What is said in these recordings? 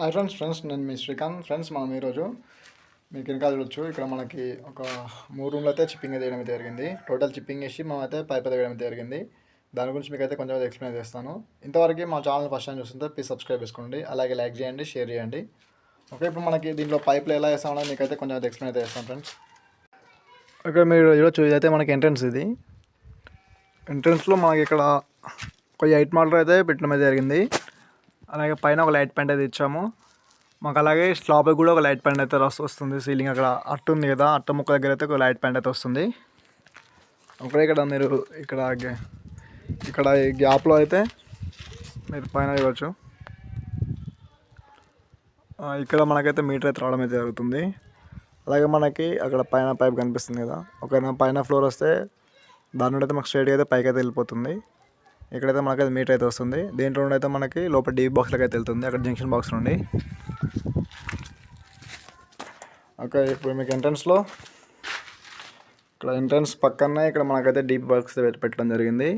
Hi friends friends నేను మీ Srikanth. Friends మనం ఈరోజు మీకు వెనకాల చూడొచ్చు. ఇక్కడ మనకి ఒక మూడు రూమ్లు అయితే చిప్పింగ్ వేయడం అయితే జరిగింది. టోటల్ చిప్పింగ్ వేసి మనం అయితే పైప్ వేయడం అయితే జరిగింది. దాని గురించి మీకు అయితే కొంచెం ఎక్స్ప్లెయిన్ చేస్తాను. ఇంతవరకు మా ఛానల్ ఫస్ట్ టైం చూస్తుంటే ప్లీజ్ సబ్స్క్రైబ్ చేసుకోండి. అలాగే లైక్ చేయండి షేర్ చేయండి. ఓకే ఇప్పుడు మనకి దీంట్లో పైపులు ఎలా వేస్తామో మీకు అయితే కొంచెం ఎక్స్ప్లెయిన్ అయితే చేస్తాను ఫ్రెండ్స్ ఇక్కడ మీరు చూడొచ్చు ఇదైతే మనకి ఎంట్రన్స్ ఇది. ఎంట్రన్స్లో మనకి ఇక్కడ ఒక ఎయిట్ మోడల్ అయితే పెట్టడం అయితే జరిగింది. అలాగే పైన ఒక లైట్ ప్యాంట్ అయితే ఇచ్చాము. మాకు అలాగే స్లాబ్ కూడా ఒక లైట్ ప్యాంట్ అయితే వస్తుంది. సీలింగ్ అక్కడ అట్టు ఉంది కదా అట్ట ముక్క దగ్గర అయితే ఒక లైట్ ప్యాంట్ అయితే వస్తుంది. ఒకటే ఇక్కడ మీరు ఇక్కడ గ్యా- ఇక్కడ ఈ గ్యాప్లో అయితే మీరు పైన ఇవ్వచ్చు ఇక్కడ మనకైతే మీటర్ అయితే రావడం అయితే జరుగుతుంది. అలాగే మనకి అక్కడ పైన పైప్ కనిపిస్తుంది కదా. ఒకవేళ పైన ఫ్లోర్ వస్తే దాని నుండి అయితే మాకు స్ట్రైట్గా అయితే పైకి అయితే వెళ్ళిపోతుంది. ఇక్కడైతే మనకైతే మీటర్ అయితే వస్తుంది. దీంట్లో నుండి అయితే మనకి లోపల డీప్ బాక్స్లోకి అయితే వెళ్తుంది. అక్కడ జంక్షన్ బాక్స్ నుండి. ఓకే ఇప్పుడు మీకు ఎంట్రన్స్లో ఇక్కడ ఎంట్రన్స్ పక్కనే ఇక్కడ మనకైతే డీపీ బాక్స్ పెట్టడం జరిగింది.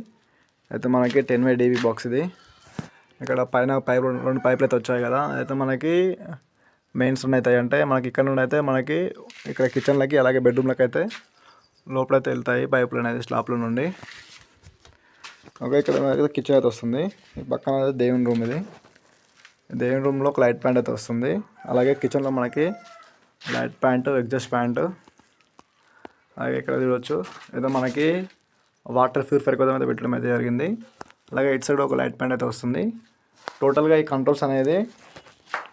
అయితే మనకి టెన్ వే డీబీ బాక్స్ ఇది. ఇక్కడ పైన పైప్ రెండు పైపులు అయితే వచ్చాయి కదా. అయితే మనకి మెయిన్స్ ఉన్నాయి అంటే మనకి ఇక్కడ నుండి అయితే మనకి ఇక్కడ కిచెన్లకి అలాగే బెడ్రూమ్లకి అయితే లోపలైతే వెళ్తాయి పైపులు అనేది స్లాప్ల నుండి. ఓకే ఇక్కడ మనకి కిచెన్ అయితే వస్తుంది. ఈ పక్కన దేవుని రూమ్ ఇది. దేవుని రూమ్లో ఒక లైట్ ప్యాంట్ అయితే వస్తుంది. అలాగే కిచెన్లో మనకి లైట్ ప్యాంటు ఎగ్జాస్ట్ ప్యాంటు. అలాగే ఇక్కడ చూడవచ్చు ఏదో మనకి వాటర్ ప్యూరిఫైర్ కోసం అయితే పెట్టడం అయితే జరిగింది. అలాగే ఇటు సైడ్ ఒక లైట్ ప్యాంట్ అయితే వస్తుంది. టోటల్గా ఈ కంట్రోల్స్ అనేది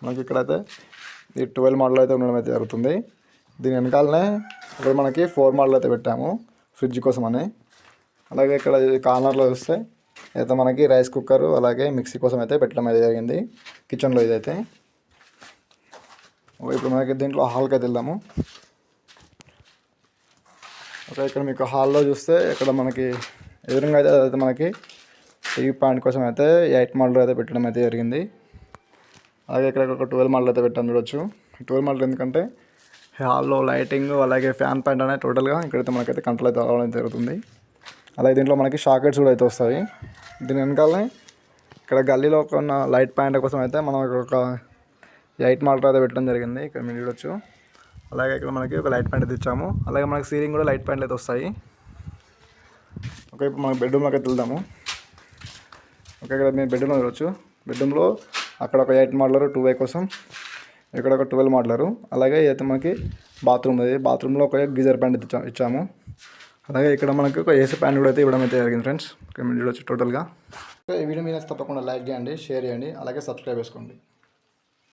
మనకి ఇక్కడైతే ఈ ట్వెల్వ్ మోడల్ అయితే ఉండడం అయితే జరుగుతుంది. దీని వెనకాలనే ఇక్కడ మనకి ఫోర్ మోడల్ అయితే పెట్టాము ఫ్రిడ్జ్ కోసం అని. అలాగే ఇక్కడ కార్నర్లో చూస్తే అయితే మనకి రైస్ కుక్కర్ అలాగే మిక్సీ కోసం అయితే పెట్టడం అయితే జరిగింది. కిచెన్లో ఇదైతే. ఇప్పుడు మనకి దీంట్లో హాల్కి అయితే వెళ్దాము. ఓకే ఇక్కడ మీకు హాల్లో చూస్తే ఇక్కడ మనకి ఎదురుగా అయితే అదైతే మనకి టీవీ పాయింట్ కోసం అయితే ఎయిట్ మోడల్ అయితే పెట్టడం అయితే జరిగింది. అలాగే ఇక్కడ ఒక ట్వెల్వ్ మోడల్ అయితే పెట్టాం చూడొచ్చు. ట్వెల్వ్ మోడల్ ఎందుకంటే హాల్లో లైటింగ్ అలాగే ఫ్యాన్ పాయింట్ అనేది టోటల్గా ఇక్కడైతే మనకైతే కంట్రోల్ అయితే రావడం జరుగుతుంది. అలాగే దీంట్లో మనకి షాకెట్స్ కూడా అయితే వస్తాయి. దీని వెనకాలనే ఇక్కడ గల్లీలో ఉన్న లైట్ ప్యాంట్ కోసం అయితే మనం ఇక్కడ ఒక ఎయిట్ మోడల్ అయితే పెట్టడం జరిగింది. ఇక్కడ మీరు చూడొచ్చు. అలాగే ఇక్కడ మనకి ఒక లైట్ ప్యాంట్ అయితే ఇచ్చాము. అలాగే మనకి సీలింగ్ కూడా లైట్ ప్యాంట్లు అయితే వస్తాయి. ఓకే ఇప్పుడు మనకి బెడ్రూమ్లోకి అయితే వెళ్దాము. ఓకే ఇక్కడ మీరు బెడ్రూమ్లో చూడొచ్చు. బెడ్రూమ్లో అక్కడ ఒక ఎయిట్ మోడలరు టూ వై కోసం ఇక్కడ ఒక ట్వెల్వ్ మోడలరు అలాగే అయితే మనకి బాత్రూమ్ అది బాత్రూంలో ఒక గీజర్ ప్యాంట్ ఇచ్చాము. అలాగే ఇక్కడ మనకు ఒక ఏసీ ప్యాంట్ కూడా అయితే ఇవ్వడం అయితే జరిగింది ఫ్రెండ్స్. ఇక్కడ మీరు చూడొచ్చు టోటల్గా ఈ వీడియో మీద తప్పకుండా లైక్ చేయండి షేర్ చేయండి అలాగే సబ్స్క్రైబ్ చేసుకోండి.